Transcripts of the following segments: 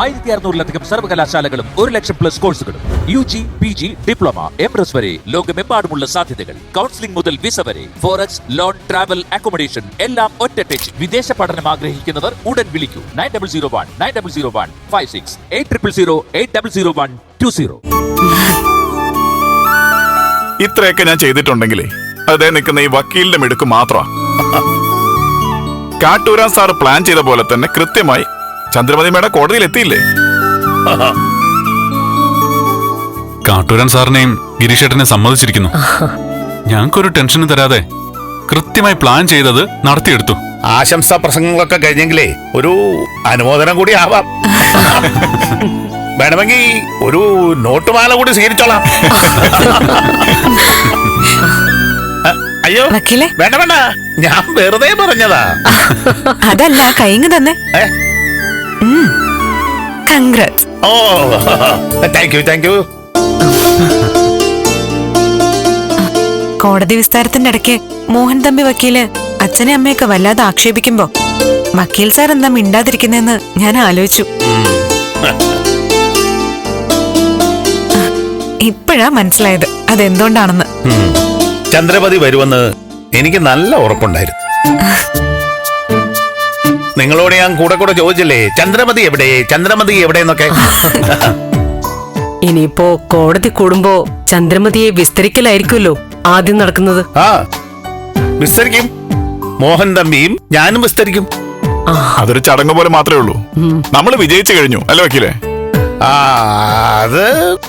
ആയിരത്തി അറുന്നൂറിലധികം സർവകലാശാലകളും ഒരു ലക്ഷം പ്ലസ് കോഴ്സുകളും U G P G diploma M S വരെ ലോകമെമ്പാടുമുള്ള സാധ്യതകൾ. കൗൺസിലിംഗ് മുതൽ വിസ വരെ ഫോറക്സ് ലോൺ ട്രാവൽ അക്കോമഡേഷൻ എല്ലാം ഒറ്റ ടച്ച് വിദേശ പഠനം ആഗ്രഹിക്കുന്നവർ ഉടൻ വിളിക്കൂ. Nine double zero one nine double zero one five six eight triple zero eight double zero one two zero ഇത്രയൊക്കെ ഞാൻ ചെയ്തിട്ടുണ്ടെങ്കിലേ അതേ നിൽക്കുന്ന ഈ വക്കീലിന്റെ മിടുക്ക് മാത്രമാണ് കാട്ടൂരാൻ സാർ പ്ലാൻ ചെയ്ത പോലെ തന്നെ കൃത്യമായി ചന്ദ്രമതി മേഡം കോടതിയിൽ എത്തിയില്ലേ? കാട്ടൂരൻ സാറിനെയും ഗിരീഷേട്ടനെ സമ്മതിച്ചിരിക്കുന്നു. ഞങ്ങൾക്കൊരു ടെൻഷനും തരാതെ കൃത്യമായി പ്ലാൻ ചെയ്തത് നടത്തിയെടുത്തു. ആശംസാ പ്രസംഗങ്ങളൊക്കെ കഴിഞ്ഞെങ്കിലേ ഒരു അനുമോദനം കൂടി ആവാം. വേണമെങ്കിൽ ഒരു നോട്ടുമാല കൂടി സ്വീകരിച്ചോളാം. അയ്യോ വേണ്ട വേണ്ട. ഞാൻ വെറുതെ പറഞ്ഞതാ. അതല്ല കൈങ്ങ് തന്നെ? Congrats oh thank you thank you കോടതി വിസ്താരത്തിന്റെ ഇടയ്ക്ക് മോഹൻ തമ്പി വക്കീൽ അച്ഛനെ അമ്മയൊക്കെ വല്ലാതെ ആക്ഷേപിക്കുമ്പോ വക്കീൽ സാർ എന്താ മിണ്ടാതിരിക്കുന്നെന്ന് ഞാൻ ആലോചിച്ചു. ഇപ്പോഴാ മനസ്സിലായത് അതെന്തുകൊണ്ടാണെന്ന്. ചന്ദ്രപതി വരുമെന്ന് എനിക്ക് നല്ല ഉറപ്പുണ്ടായിരുന്നു. നിങ്ങളോട് ഞാൻ കൂടെ കൂടെ ചോദിച്ചില്ലേ? ചന്ദ്രമതി എവിടെ? ചന്ദ്രമതി എവിടെ എന്നൊക്കെ ഇനിയിപ്പോ കോടതി കൂടുമ്പോ ചന്ദ്രമതിയെ വിസ്തരിക്കലായിരിക്കുമല്ലോ ആദ്യം നടക്കുന്നത്. ആ വിസ്തരിക്കും. മോഹൻ തമ്പിയും ഞാനും വിസ്തരിക്കും. അതൊരു ചടങ്ങ് പോലെ മാത്രമേ ഉള്ളൂ. നമ്മൾ വിജയിച്ചു കഴിഞ്ഞു അല്ലേ വക്കീലെ? ആ അത്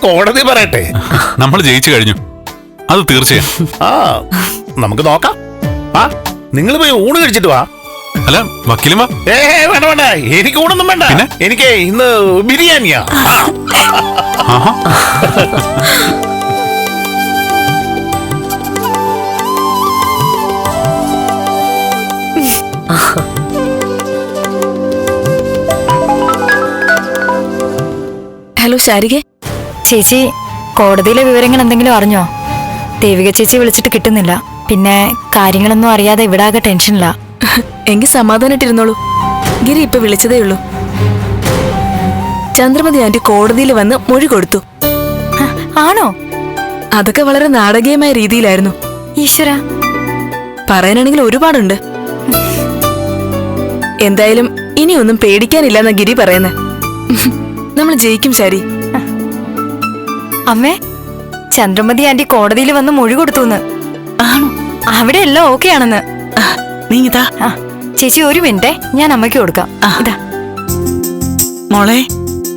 കോടതി പറയട്ടെ. നമ്മൾ ജയിച്ചു കഴിഞ്ഞു. അത് തീർച്ചയായും. ആ നമുക്ക് നോക്കാം. ആ നിങ്ങൾ പോയി ഊണ് കഴിച്ചിട്ട് വാ. അല്ല വക്കീലും വാ ഏ വേണ്ട വേണ്ട. എനിക്ക് ഊണൊന്നും വേണ്ട. പിന്നെ? എനിക്ക് ഇന്ന് ബിരിയാണിയാ. ആ, ആഹാ. ഹലോ ശാരികെ. ചേച്ചി കോടതിയിലെ വിവരങ്ങൾ എന്തെങ്കിലും അറിഞ്ഞോ? ദേവിക ചേച്ചി വിളിച്ചിട്ട് കിട്ടുന്നില്ല. പിന്നെ കാര്യങ്ങളൊന്നും അറിയാതെ ഇവിടെ ആകെ ടെൻഷനില്ല എങ്കിൽ സമാധാനായിട്ടിരുന്നോളൂ ഗിരി ഇപ്പൊ വിളിച്ചതേ ഉള്ളൂ. ചന്ദ്രമതി ആന്റി കോടതിയിൽ വന്ന് മൊഴി കൊടുത്തു. ആണോ? അതൊക്കെ വളരെ നാടകീയമായ രീതിയിലായിരുന്നു. ഈശ്വര. പറയാനാണെങ്കിൽ ഒരുപാടുണ്ട്. എന്തായാലും ഇനിയൊന്നും പേടിക്കാനില്ലെന്ന ഗിരി പറയുന്നത് നമ്മൾ ജയിക്കും ശരി. അമ്മേ ചന്ദ്രമതി ആന്റി കോടതിയിൽ വന്ന് മൊഴി കൊടുത്തു ആണോ? അവിടെയല്ല ഓക്കെ ആണെന്ന് നീ ഇതാ ചേച്ചി ഒരു മിനിറ്റ് ഞാൻ അമ്മയ്ക്ക് കൊടുക്കാം. ഇതാ. മോളെ.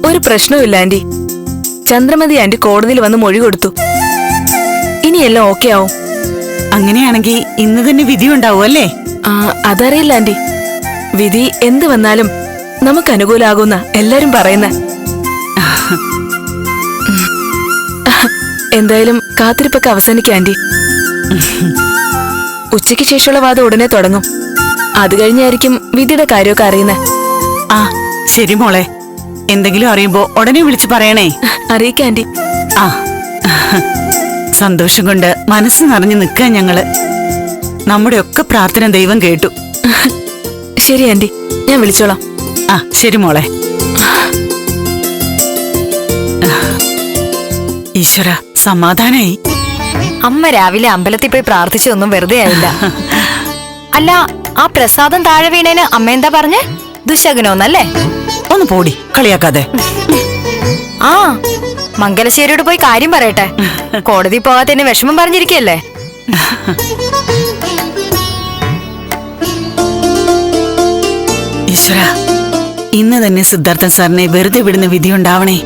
ഒരു പ്രശ്നവുമില്ല ആന്റി ചന്ദ്രമതി ആന്റി കോടതിയിൽ വന്ന് മൊഴി കൊടുത്തു. ഇനിയെല്ലാം ഓക്കെ ആവും. അങ്ങനെയാണെങ്കിൽ ഇന്ന് തന്നെ വിധി ഉണ്ടാവും അല്ലേ? ആ, അതറിയില്ല ആന്റി വിധി എന്ത് വന്നാലും നമുക്ക് അനുകൂലാകുന്ന എല്ലാരും പറയുന്ന. എന്തായാലും കാത്തിരിപ്പൊക്കെ അവസാനിക്കാം ആന്റി ഉച്ചയ്ക്ക് ശേഷമുള്ള വാദം ഉടനെ തുടങ്ങും. അത് കഴിഞ്ഞായിരിക്കും വിധിയുടെ കാര്യമൊക്കെ അറിയുന്നത് ആ ശരി മോളെ. എന്തെങ്കിലും അറിയുമ്പോ ഉടനെ വിളിച്ചു പറയണേ. അറിയിക്കാം ആന്റി ആ സന്തോഷം കൊണ്ട് മനസ്സ് നിറഞ്ഞു നിൽക്കാൻ ഞങ്ങൾ. നമ്മുടെ ഒക്കെ പ്രാർത്ഥന ദൈവം കേട്ടു. ശരി ആന്റി ഞാൻ വിളിച്ചോളാം. ആ ശരി മോളെ. ഈശ്വര സമാധാനായി. അമ്മ രാവിലെ അമ്പലത്തിൽ പോയി പ്രാർത്ഥിച്ചൊന്നും വെറുതെ ആയില്ല. അല്ല ആ പ്രസാദം താഴെ വീണേന് അമ്മ എന്താ പറഞ്ഞേ? ദുശകനോന്നല്ലേ? ഒന്ന് പോടി കളിയാക്കാതെ. ആ മംഗലശ്ശേരിയോട് പോയി കാര്യം പറയട്ടെ. കോടതി പോകാത്തതിന് എന്നെ വിഷമം പറഞ്ഞിരിക്കല്ലേ ഈശ്വര ഇന്ന് തന്നെ സിദ്ധാർത്ഥൻ സാറിനെ വെറുതെ വിടുന്ന വിധി ഉണ്ടാവണേ.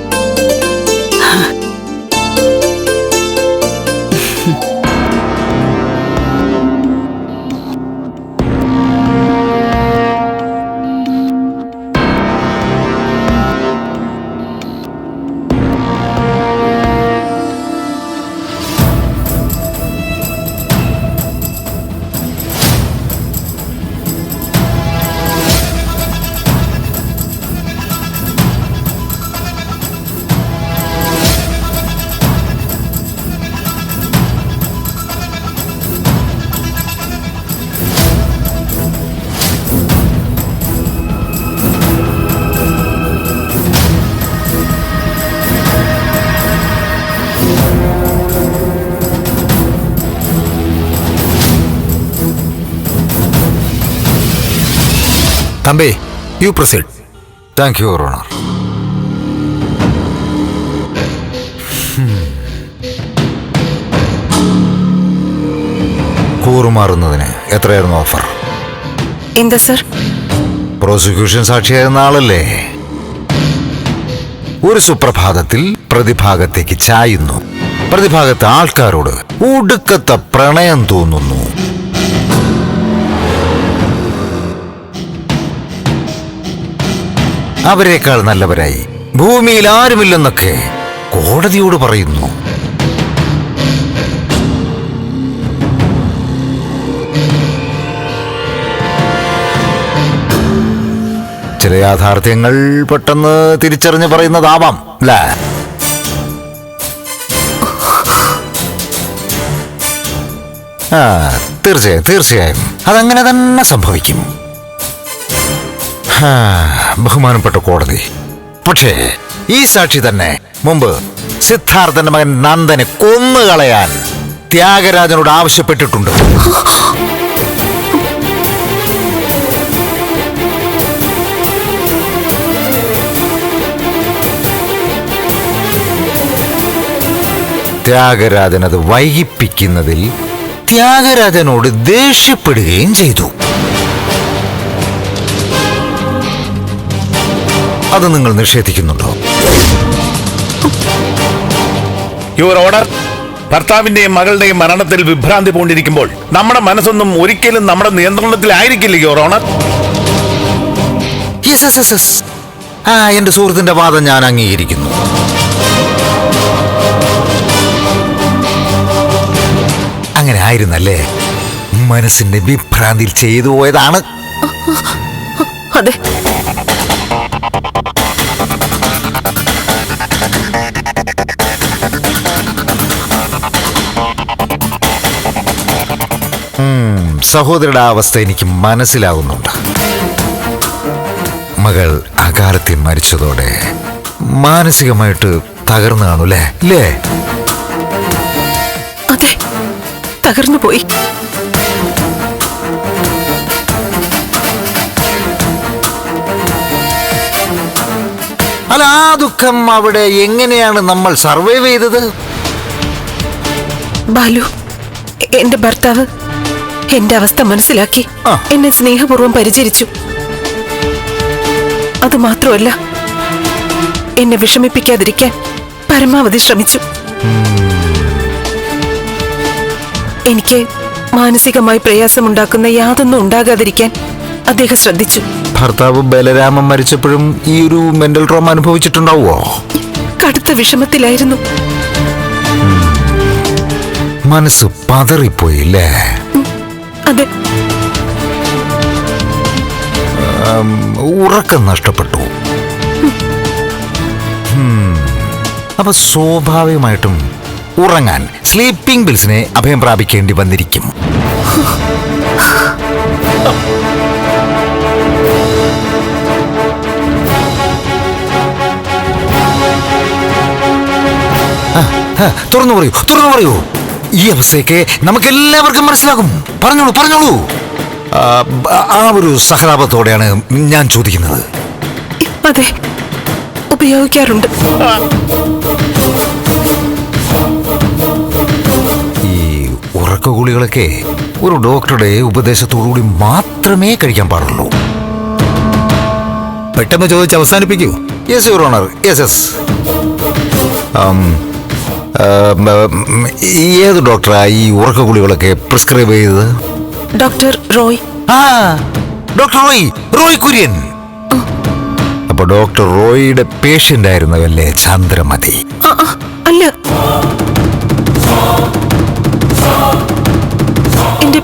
You proceed. Thank you honour കൂറുമാറുന്നതിന് എത്രയായിരുന്നു ഓഫർ? എന്താ സർ? പ്രോസിക്യൂഷൻ സാക്ഷിയായിരുന്ന ആളല്ലേ? ഒരു സുപ്രഭാതത്തിൽ പ്രതിഭാഗത്തേക്ക് ചായുന്നു. പ്രതിഭാഗത്തെ ആൾക്കാരോട് ഒടുക്കത്തെ പ്രണയം തോന്നുന്നു. അവരെക്കാൾ നല്ലവരായി. ഭൂമിയിൽ ആരുമില്ലെന്നൊക്കെ കോടതിയോട് പറയുന്നു. ചില യാഥാർത്ഥ്യങ്ങൾ പെട്ടെന്ന് തിരിച്ചറിഞ്ഞ് പറയുന്നതാവാം അല്ലേ? ആ തീർച്ചയായും തീർച്ചയായും. അതങ്ങനെ തന്നെ സംഭവിക്കും. ബഹുമാനപ്പെട്ട കോടതി. പക്ഷേ ഈ സാക്ഷി തന്നെ മുമ്പ് സിദ്ധാർത്ഥന്റെ മകൻ നന്ദനെ കൊന്നുകളയാൻ ത്യാഗരാജനോട് ആവശ്യപ്പെട്ടിട്ടുണ്ട്. ത്യാഗരാജൻ അത് വൈകിപ്പിക്കുന്നതിൽ ത്യാഗരാജനോട് ദേഷ്യപ്പെടുകയും ചെയ്തു. അത് നിങ്ങൾ നിഷേധിക്കുന്നുണ്ടോ? യുവർ ഓർഡർ ഭർത്താവിന്റെയും മകളുടെയും മരണത്തിൽ വിഭ്രാന്തി പൂണ്ടിരിക്കുമ്പോൾ നമ്മുടെ മനസ്സൊന്നും ഒരിക്കലും നമ്മുടെ നിയന്ത്രണത്തിലായിരിക്കില്ല your honour yes yes yes yes ആ എന്റെ സുഹൃത്തിന്റെ വാദം ഞാൻ അംഗീകരിക്കുന്നു. അങ്ങനെ ആയിരുന്നല്ലേ? മനസ്സിന്റെ വിഭ്രാന്തിയിൽ ചെയ്തു പോയതാണ്. അതെ. ഉം, ആ അവസ്ഥ എനിക്ക് മനസ്സിലാകുന്നുണ്ട് മകൾ അകാലത്തിൽ മരിച്ചതോടെ മാനസികമായിട്ട് തകർന്നു കാണൂല്ലേ അല്ലേ? അതെ തകർന്നു പോയി. അല്ല ആ ദുഃഖം അവിടെ എങ്ങനെയാണ് നമ്മൾ സർവൈവ് ചെയ്തത്? ബാലു എന്റെ ഭർത്താവ് എന്റെ അവസ്ഥ മനസ്സിലാക്കി. എന്നെ സ്നേഹപൂർവം പരിചരിച്ചു. അത് മാത്രമല്ല എന്നെ വിഷമിപ്പിക്കാതിരിക്കാൻ പരമാവധി ശ്രമിച്ചു. എനിക്ക് മാനസികമായി പ്രയാസമുണ്ടാക്കുന്ന യാതൊന്നും ഉണ്ടാകാതിരിക്കാൻ അദ്ദേഹം ശ്രദ്ധിച്ചു. ഭർത്താവ് ബലരാമൻ മരിച്ചപ്പോഴും ഈ ഒരു മെന്റൽ ട്രോമ അനുഭവിച്ചിട്ടുണ്ടാവോ കടുത്ത വിഷമത്തിലായിരുന്നു. മനസ്സ് പതറിപ്പോയില്ലേ? അതെ. ഉറക്കം നഷ്ടപ്പെട്ടു. അപ്പൊ സ്വാഭാവികമായിട്ടും ഉറങ്ങാൻ സ്ലീപ്പിംഗ് ബിൽസിനെ അഭയം പ്രാപിക്കേണ്ടി വന്നിരിക്കും. തുറന്നു പറയൂ തുറന്നു പറയൂ. ഈ അവസ്ഥയൊക്കെ നമുക്ക് എല്ലാവർക്കും മനസ്സിലാകും. പറഞ്ഞോളൂ പറഞ്ഞോളൂ. ആ, ഒരു സഹതാപത്തോടെയാണ് ഞാൻ ചോദിക്കുന്നത്. അതെ ഉപയോഗിക്കാറുണ്ട്. ഈ ഉറക്ക ഗുളികളൊക്കെ ഒരു ഡോക്ടറുടെ ഉപദേശത്തോടുകൂടി മാത്രമേ കഴിക്കാൻ പാടുള്ളൂ. പെട്ടെന്ന് ചോദിച്ച് അവസാനിപ്പിക്കൂ. Yes your honour yes yes ഏത് ഡോക്ടറാ ഈ ഉറക്ക ഗുളികളൊക്കെ പ്രിസ്ക്രൈബ് ചെയ്തത്? ഡോക്ടർ റോയ്. ആ ഡോക്ടർ റോയ് റോയ് കുര്യൻ. അപ്പൊ ഡോക്ടർ റോയിയുടെ പേഷ്യന്റ് ആയിരുന്നവല്ലേ ചന്ദ്രമതി അല്ല. എന്റെ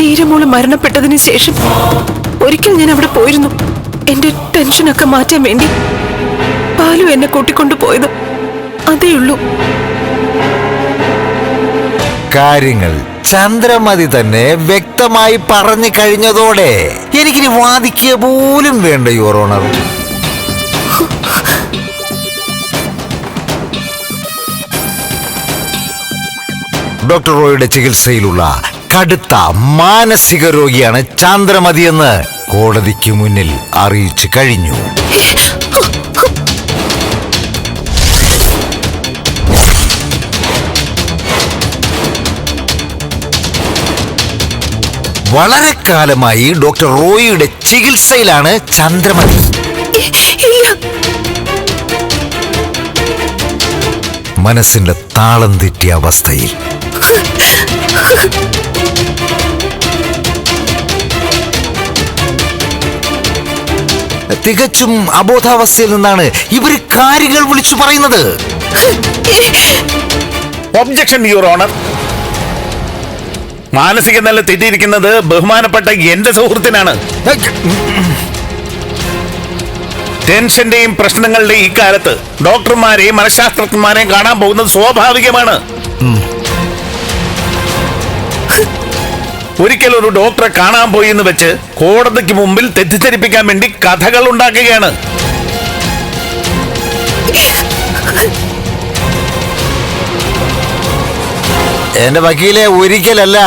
നീരമോൾ മരണപ്പെട്ടതിന് ശേഷം ഒരിക്കൽ ഞാൻ അവിടെ പോയിരുന്നു. എന്റെ ടെൻഷനൊക്കെ മാറ്റാൻ വേണ്ടി പാലു എന്നെ കൂട്ടിക്കൊണ്ടു പോയത് അതേ ഉള്ളൂ. കാര്യങ്ങൾ ചന്ദ്രമതി തന്നെ വ്യക്തമായി പറഞ്ഞു കഴിഞ്ഞതോടെ എനിക്കിനി വാദിക്കുക പോലും വേണ്ട യുവർ ഡോക്ടർ റോയുടെ ചികിത്സയിലുള്ള കടുത്ത മാനസിക രോഗിയാണ് ചന്ദ്രമതി എന്ന് കോടതിക്ക് മുന്നിൽ അറിയിച്ചു കഴിഞ്ഞു. വളരെ കാലമായി ഡോക്ടർ റോയിയുടെ ചികിത്സയിലാണ് ചന്ദ്രമതി. മനസ്സിന്റെ താളം തെറ്റിയ അവസ്ഥയിൽ. തികച്ചും അബോധാവസ്ഥയിൽ നിന്നാണ് ഇവർ കാര്യങ്ങൾ വിളിച്ചു പറയുന്നത്. ഒബ്ജക്ഷൻ യുവർ ഓണർ മാനസിക നില തെറ്റിയിരിക്കുന്നത് ബഹുമാനപ്പെട്ട എന്റെ സുഹൃത്തിനാണ്. ടെൻഷന്റെയും പ്രശ്നങ്ങളുടെയും ഈ കാലത്ത് ഡോക്ടർമാരെയും മനഃശാസ്ത്രജ്ഞന്മാരെയും കാണാൻ പോകുന്നത് സ്വാഭാവികമാണ്. ഒരിക്കൽ ഒരു ഡോക്ടറെ കാണാൻ പോയി എന്ന് വെച്ച് കോടതിക്ക് മുമ്പിൽ തെറ്റിദ്ധരിപ്പിക്കാൻ വേണ്ടി കഥകൾ ഉണ്ടാക്കുകയാണ്. എന്റെ വക്കീലെ ഒരിക്കലല്ല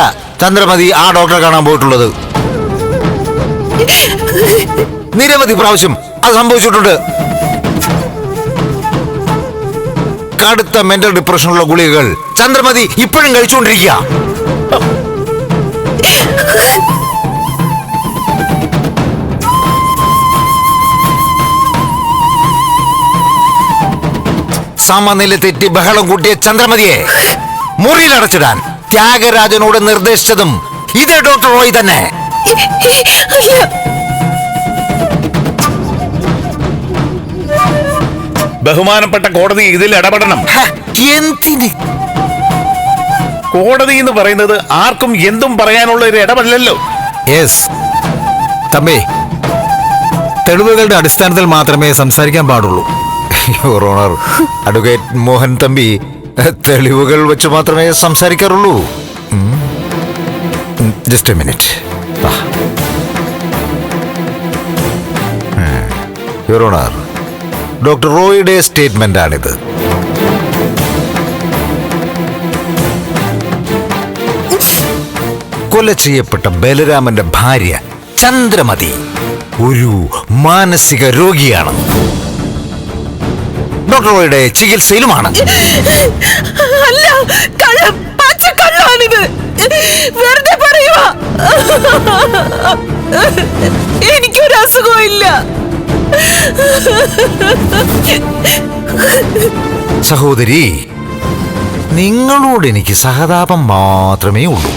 ചന്ദ്രമതി ആ ഡോക്ടറെ കാണാൻ പോയിട്ടുള്ളത്. നിരവധി പ്രാവശ്യം അത് സംഭവിച്ചിട്ടുണ്ട്. കടുത്ത മെന്റൽ ഡിപ്രഷനുള്ള ഗുളികകൾ ചന്ദ്രമതി ഇപ്പോഴും കഴിച്ചുകൊണ്ടിരിക്കുക. സമനില തെറ്റി ബഹളം കൂട്ടിയ ചന്ദ്രമതിയെ മുറിയിൽ അടച്ചിടാൻ ത്യാഗരാജനോട് നിർദ്ദേശിച്ചതും ഇതേ ഡോക്ടർ റോയ് തന്നെ. ബഹുമാനപ്പെട്ട കോടതി ഇതിൽ ഇടപെടണം. എന്തിന്? കോടതി എന്ന് പറയുന്നത് ആർക്കും എന്തും പറയാനുള്ള ഒരു ഇടപെടലല്ലോ. യെസ് തമ്പി തെളിവുകളുടെ അടിസ്ഥാനത്തിൽ മാത്രമേ സംസാരിക്കാൻ പാടുള്ളൂ. Your honour advocate Mohan Thampi തെളിവുകൾ വെച്ച് മാത്രമേ സംസാരിക്കാറുള്ളൂ. Just a minute your doctor റോയിയുടെ statement ആണിത്. കൊല ചെയ്യപ്പെട്ട ബലരാമന്റെ ഭാര്യ ചന്ദ്രമതി ഒരു മാനസിക രോഗിയാണ്. റോയുടെ ചികിത്സയിലുമാണ്. അല്ല വെറുതെ പറയുക എനിക്കൊരു അസുഖവും ഇല്ല. സഹോദരി നിങ്ങളോട് എനിക്ക് സഹതാപം മാത്രമേ ഉള്ളൂ.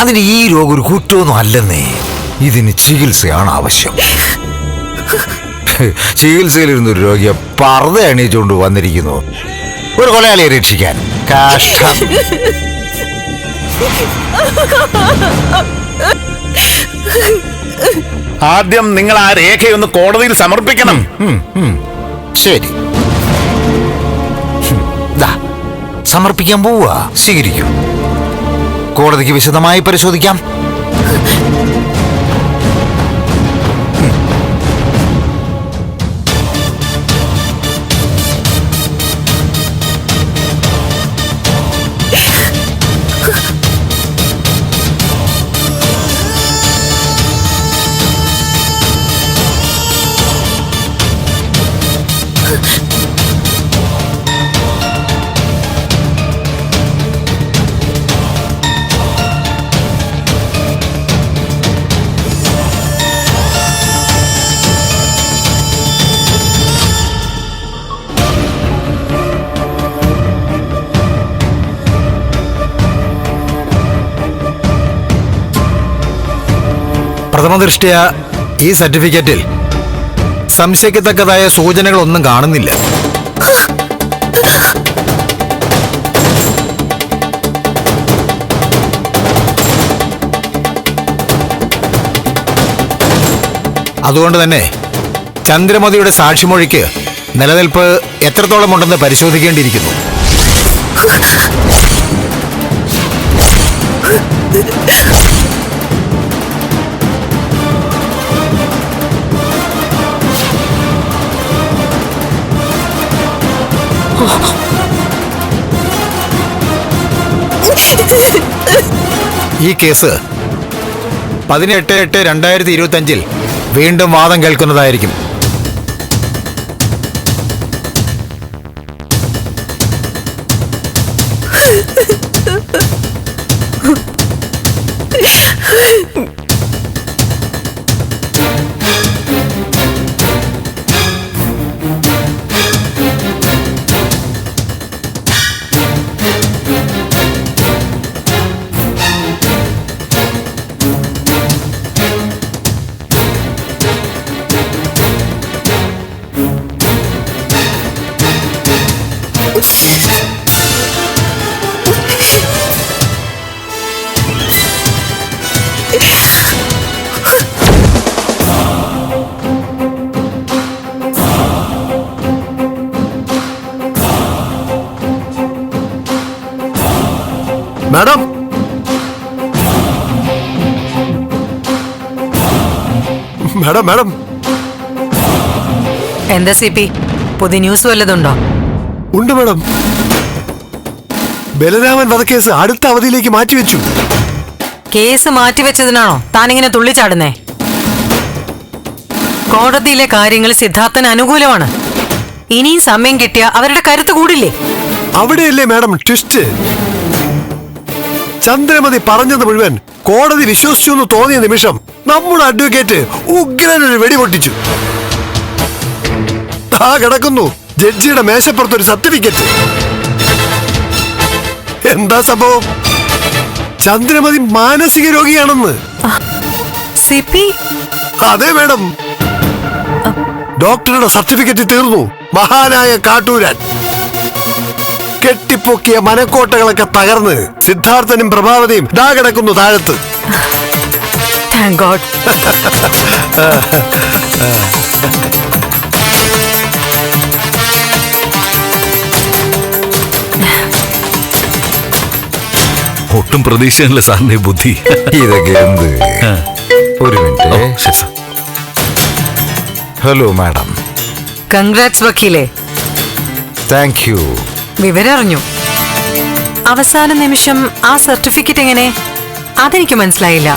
അതിന് ഈ രോഗം ഒരു കുറ്റമൊന്നും അല്ലെന്നേ. ഇതിന് ചികിത്സയാണ് ആവശ്യം. ചികിത്സയിലിരുന്ന ഒരു രോഗിയെ പറത എണീച്ചുകൊണ്ട് വന്നിരിക്കുന്നു. ഒരു കൊലയാളിയെ രക്ഷിക്കാൻ. കഷ്ടം ആദ്യം നിങ്ങൾ ആ രേഖയൊന്ന് കോടതിയിൽ സമർപ്പിക്കണം. ശരി. സമർപ്പിക്കാൻ പോവുക സ്വീകരിക്കും. കോടതിക്ക് വിശദമായി പരിശോധിക്കാം. പ്രഥമ ദൃഷ്ടിയ ഈ സർട്ടിഫിക്കറ്റിൽ സംശയിക്കത്തക്കതായ സൂചനകളൊന്നും കാണുന്നില്ല. അതുകൊണ്ട് തന്നെ ചന്ദ്രമതിയുടെ സാക്ഷിമൊഴിക്ക് നിലനിൽപ്പ് എത്രത്തോളം ഉണ്ടെന്ന് പരിശോധിക്കേണ്ടിയിരിക്കുന്നു. ഈ കേസ് പതിനെട്ട് എട്ട് രണ്ടായിരത്തി ഇരുപത്തി അഞ്ചിൽ വീണ്ടും വാദം കേൾക്കുന്നതായിരിക്കും. മാഡം. Madam madam. എന്താ സി പി? പുതിയ ന്യൂസ് വല്ലതുണ്ടോ ഉണ്ട് മാഡം. ബലരാമൻ വധക്കേസ് അടുത്ത അവധിയിലേക്ക് മാറ്റിവെച്ചു. കേസ് മാറ്റിവെച്ചതിനാണോ? താനിങ്ങനെ തുള്ളിച്ചാടുന്നേ? കോടതിയിലെ കാര്യങ്ങൾ സിദ്ധാർത്ഥന് അനുകൂലമാണ്. ഇനിയും സമയം കിട്ടിയ അവരുടെ കരുത്ത് കൂടില്ലേ? അവിടെയല്ലേ മാഡം ട്വിസ്റ്റ്? ചന്ദ്രമതി പറഞ്ഞത് മുഴുവൻ കോടതി വിശ്വസിച്ചു എന്ന് തോന്നിയ നിമിഷം നമ്മുടെ അഡ്വക്കേറ്റ് ഉഗ്രനൊരു വെടിപൊട്ടിച്ചു ആ കിടക്കുന്നു. ജഡ്ജിയുടെ മേശപ്പുറത്തൊരു സർട്ടിഫിക്കറ്റ്. എന്താ സംഭവം? ചന്ദ്രമതി മാനസിക രോഗിയാണെന്ന്. അതെ മേഡം. ഡോക്ടറുടെ സർട്ടിഫിക്കറ്റ് തീർന്നു. മഹാനായ കാട്ടൂരാൻ. കെട്ടിപ്പൊക്കിയ മനക്കോട്ടകളൊക്കെ തകർന്ന് സിദ്ധാർത്ഥനും പ്രഭാവതിയും ഡാ കിടക്കുന്നു താഴത്ത്. താങ്ക് ഗോഡ് ഒട്ടും പ്രതീക്ഷയല്ല സാറിന്റെ ബുദ്ധി. ഇതൊക്കെ എന്ത്? ഒരു മിനിറ്റ്. ഹലോ മാഡം കൺഗ്രാറ്റ്സ് വക്കീലെ. താങ്ക് യു വിവരം അറിഞ്ഞു അവസാന നിമിഷം ആ സർട്ടിഫിക്കറ്റ് എങ്ങനെ? അതെനിക്ക് മനസ്സിലായില്ല.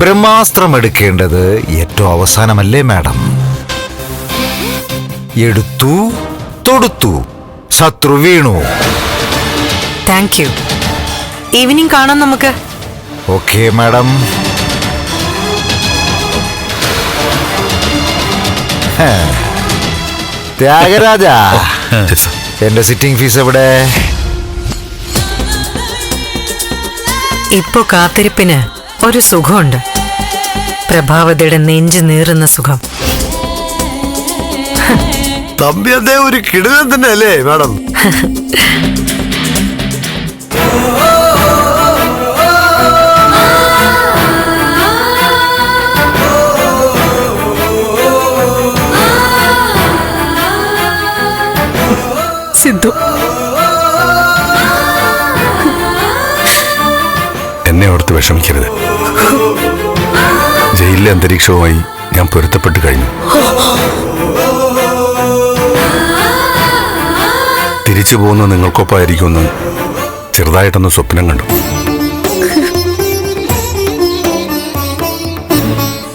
ബ്രഹ്മാസ്ത്രം എടുക്കേണ്ടത് ഏറ്റവും അവസാനമല്ലേ മാഡം എടുത്തു തൊടുത്തു. ശത്രു വീണു. താങ്ക് യു ഈവനിങ് കാണാം നമുക്ക്. ഓക്കെ മാഡം ഹേ. ത്യാഗരാജ എന്റെ സിറ്റിംഗ് ഫീസ് എവിടെ? ഇപ്പോ കാത്തിരിപ്പിന് ഒരു സുഖമുണ്ട്. പ്രഭാവതിയുടെ നെഞ്ചു നീറുന്ന സുഖം. തമ്പി അദ്ദേഹം ഒരു കിടുകൻ തന്നെ അല്ലേ മാഡം വിഷമിക്കരുത്. ജയിലിലെ അന്തരീക്ഷവുമായി ഞാൻ പൊരുത്തപ്പെട്ട് കഴിഞ്ഞു. തിരിച്ചു പോകുന്ന നിങ്ങൾക്കൊപ്പമായിരിക്കുമെന്ന് ചെറുതായിട്ടൊന്ന് സ്വപ്നം കണ്ടു.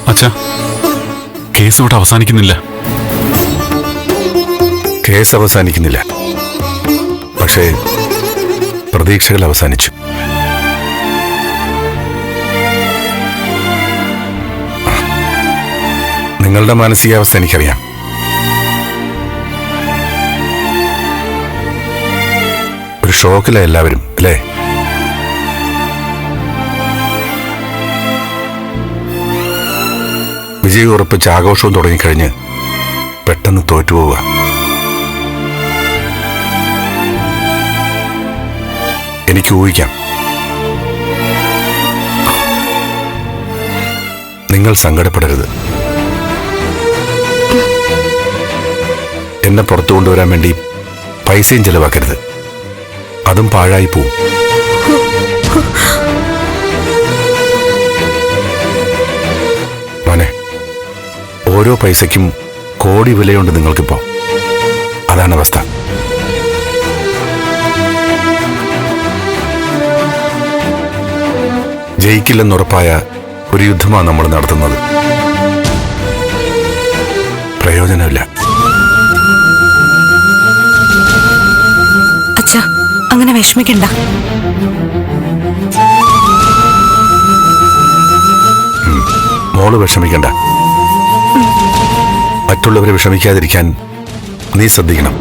അച്ഛാ കേസ് ഇവിടെ അവസാനിക്കുന്നില്ല. കേസ് അവസാനിക്കുന്നില്ല. പക്ഷേ പ്രതീക്ഷകൾ അവസാനിച്ചു. നിങ്ങളുടെ മാനസികാവസ്ഥ എനിക്കറിയാം. ഒരു ഷോക്കില എല്ലാവരും അല്ലേ? വിജയം ഉറപ്പിച്ച് ആഘോഷവും തുടങ്ങിക്കഴിഞ്ഞ് പെട്ടെന്ന് തോറ്റുപോവുക എനിക്ക് ഊഹിക്കാം. നിങ്ങൾ സങ്കടപ്പെടരുത്. എന്നെ പുറത്തു കൊണ്ടുവരാൻ വേണ്ടി പൈസയും ചെലവാക്കരുത്. അതും പാഴായി പോവും. മോനെ ഓരോ പൈസയ്ക്കും കോടി വിലയുണ്ട് നിങ്ങൾക്കിപ്പോ. അതാണ് അവസ്ഥ. ജയിക്കില്ലെന്നുറപ്പായ ഒരു യുദ്ധമാണ് നമ്മൾ നടത്തുന്നത്. പ്രയോജനമില്ല. വിഷമിക്കണ്ട. മോൾ വിഷമിക്കണ്ട. മറ്റുള്ളവരെ വിഷമിക്കാതിരിക്കാൻ നീ ശ്രദ്ധിക്കണം.